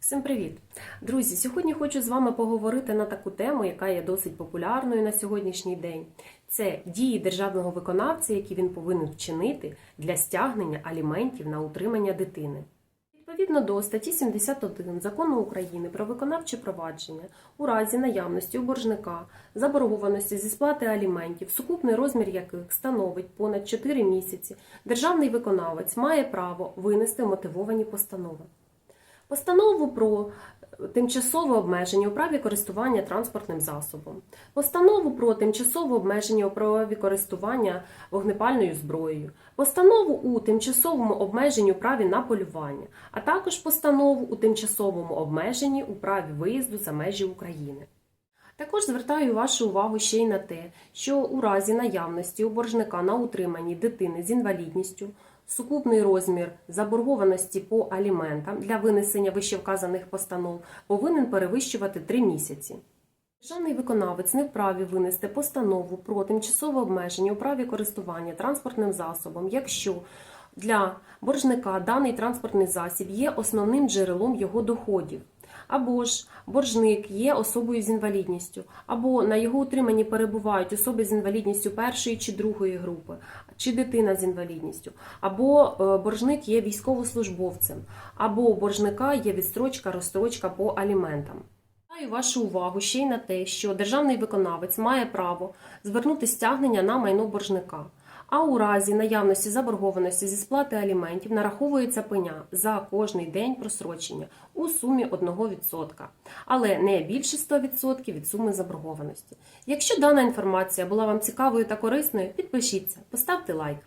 Всім привіт! Друзі, сьогодні хочу з вами поговорити на таку тему, яка є досить популярною на сьогоднішній день. Це дії державного виконавця, які він повинен вчинити для стягнення аліментів на утримання дитини. Відповідно до статті 71 Закону України про виконавче провадження, у разі наявності у боржника заборгованості зі сплати аліментів, сукупний розмір яких становить понад 4 місяці, державний виконавець має право винести мотивовані постанови. Постанову про тимчасове обмеження у праві користування транспортним засобом, постанову про тимчасове обмеження у праві користування вогнепальною зброєю, постанову у тимчасовому обмеженні у праві на полювання, а також постанову у тимчасовому обмеженні у праві виїзду за межі України. Також звертаю вашу увагу ще й на те, що у разі наявності у боржника на утриманні дитини з інвалідністю сукупний розмір заборгованості по аліментам для винесення вищевказаних постанов повинен перевищувати 3 місяці. Державний виконавець не вправі винести постанову про тимчасове обмеження у праві користування транспортним засобом, якщо для боржника даний транспортний засіб є основним джерелом його доходів, або ж боржник є особою з інвалідністю, або на його утриманні перебувають особи з інвалідністю першої чи другої групи, чи дитина з інвалідністю, або е, боржник є військовослужбовцем, або у боржника є відстрочка, розстрочка по аліментам. Вашу увагу ще й на те, що державний виконавець має право звернути стягнення на майно боржника. А у разі наявності заборгованості зі сплати аліментів нараховується пеня за кожний день просрочення у сумі 1%, але не більше 100% від суми заборгованості. Якщо дана інформація була вам цікавою та корисною, підпишіться, поставте лайк.